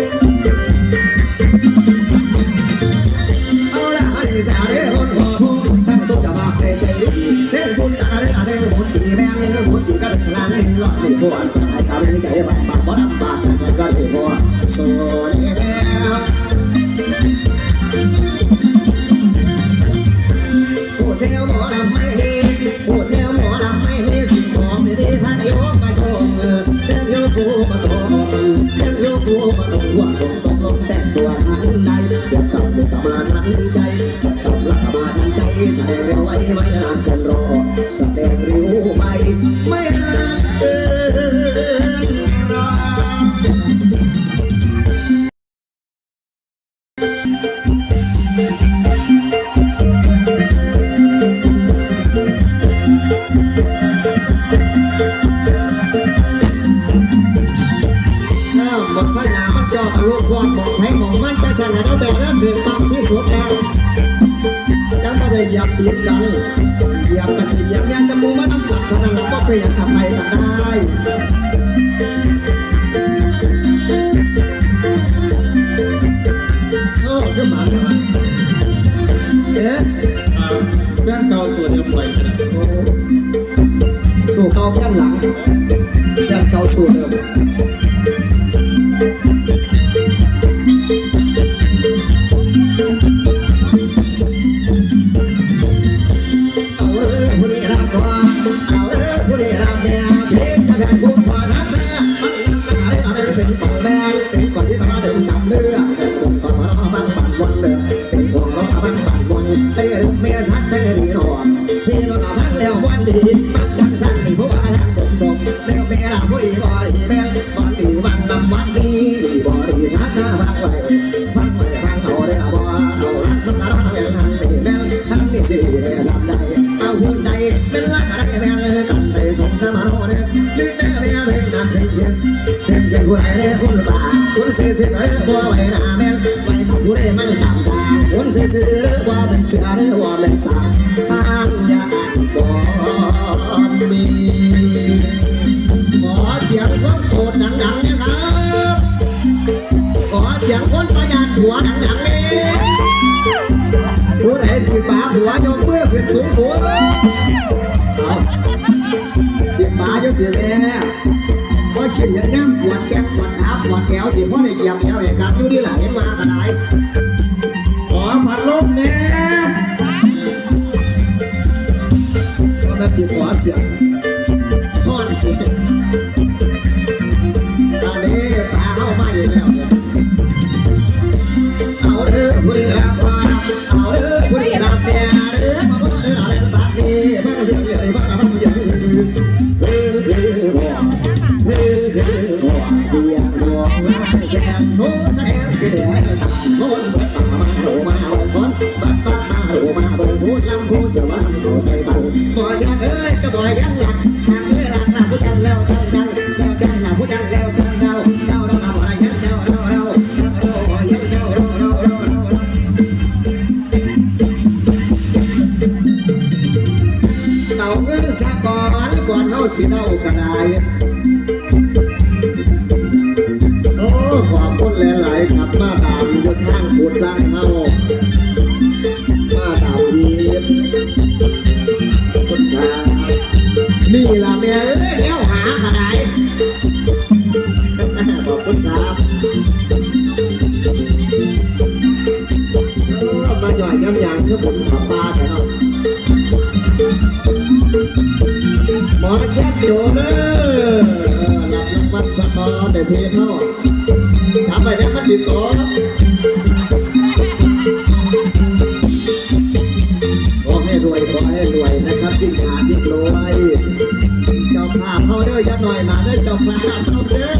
เอ นใจแสดงเร็วไว้ไม่นานกันรอแสดงเร็วไปไม่นาน ยังไม่ได้เหยียบตีนกันเหยียบกันสิเหยียบเนี่ยจะมูมาต้องกลับเท่านั้นเราก็ไปยังทำไมกันได้โอ้ขึ้นมาเลยเอ๊ะแฟนเก่าส่วนเดียวไปขนาดโอ้สู่เก่าแฟนหลัง คุณเสียเสียเลยบัวไว้หน้าแม่ไว้ทำผู้ใดมันตามสาวคุณเสียเสียเลยว่าเป็นเชื่อเลยว่าเป็นสาวทางยาบ่มีขอเสียงคนโสดดังๆนะครับขอเสียงคนประหยัดหัวดังๆนี่ผู้ใดสิป่าหัวยกมือขึ้นสูงสูงเอาสิป่ายกสิแม่ว่าเขียนยันย่ำปวดแข้งปวด ขาปวดแขวที่พ่อได้เหยียบแขวเหตุการณ์อยู่ที่หลังเห็นมากระไรขอพัดลมเนี่ยก็น่าสิขอเสียง พูดลำพูดสือว่าลำโตใส่เบาบ่ยันเอ้ยก็บ่ยันหลักทางเอ้ยหลักหลักผู้จังแล้วจังจังแล้วจังหลักผู้จังแล้วจังเจ้าเจ้าเราทำอะไรยันเจ้าเราเราเราบ่ยันเจ้าเราเราเราเราเต่าเงินสะก่อนก่อนเฮาสิเล่าก็ได้โอ้ขอบคุณหลายๆครับมาตามยุททางขุดล่างเฮามา นี่ล่ะแม่เอ้ยแล้วหาก็ได้ขอบคุณครับมาหย่อยย้ำยางคือผมขับปลาแต่เนาหมอแคทโจเด้อรับรางวัลสะกอร์แต่เพเท่าทำไปแล้วมันติดต่อ ภาพเขาเด้ออย่าหน่อยมาได้จบมาพเขาเด้อ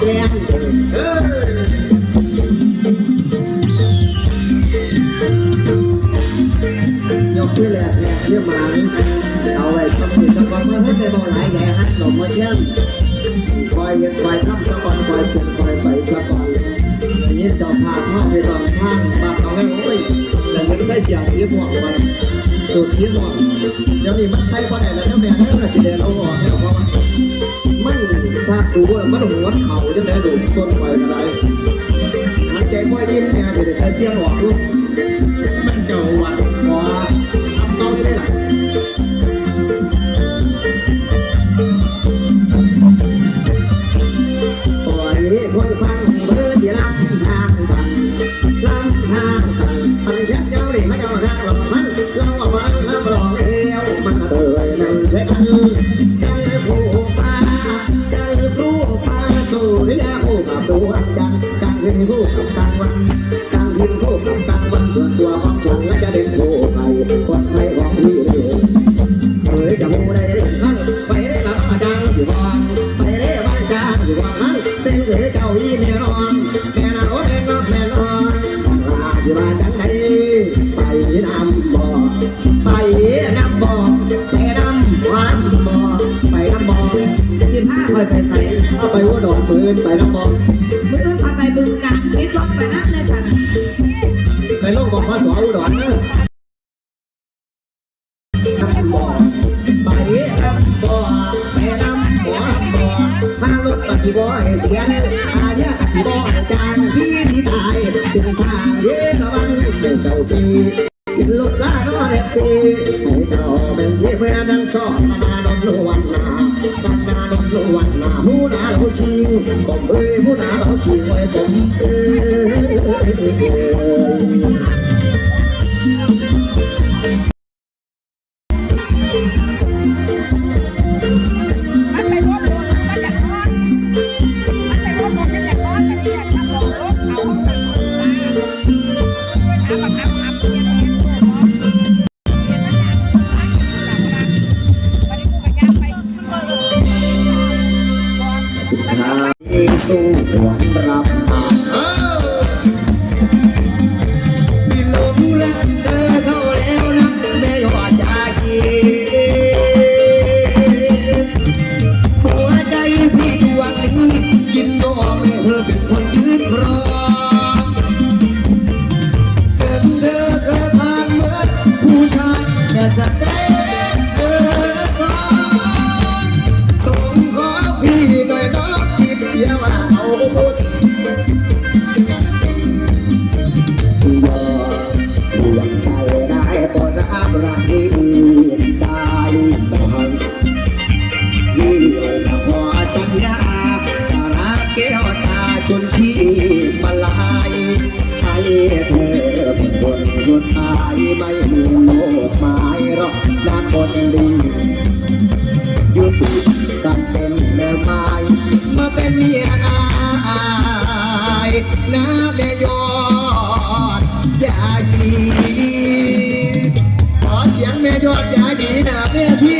แทนเออยกที่แหลกแหลกเรียกมาเอาไว้สักทีสักวันเมื่อให้ไปบอกหลายแย่ฮัทหลงมาเที่ยงคอยเย็นคอยทำสักวันคอยเปลุกคอยไปสักวันอย่างนี้เจ้าพาพ่อไปลองข้างบานเอาไว้โอ้ยแต่มันใส่เสียสีม่วงวันสูตรสีม่วงเดี๋ยวนี้มันใช้พอไหนแล้วแม่เนี่ยจะเดินเอาออกเนี่ยเพราะว่า มันทราบดูว่ามันหัวเข่าจะได้ดูส้นไฟอะไรหายใจว่ายิ้มเนี่ยจะได้ใจเที่ยงออกลูก สิวางไปได้บ้านจานสิวางนั้นเป็นเสือเจ้าอีแม่นอนแม่นาโอ้แม่นอนแม่นอนลาสิว่าจังไดไปน้ำบ่อไปน้ำบ่อไปน้ำบ่อน้ำบ่อไปน้ำบ่อสิบห้าคอยไปใส่เอาไปหัวดอกปืนไปน้ำบ่อมืออื่นพาไปบึงการปิดล็อกไปนะในสันไปลงบอกพระสวอุดรเนอะ สิบ่ให้เสียเนี่ยอาเดียสิบ่จางพี่สิตายเป็นสาเยนวันเป็นเจ้าพี่เป็นรถจ้าน้อแท็กสีให้เจ้าเป็นเทพเพื่อนนั้นสอนมาดนวัน หวนรับมา สุดท้ายไม่มีโลกหมายหรอกนักคนดียุติกันเป็นแม่ไม้มาเป็นเมียนายนาแม่ยอดยายีขอเสียงแม่ยอดยายีนะแม่พี่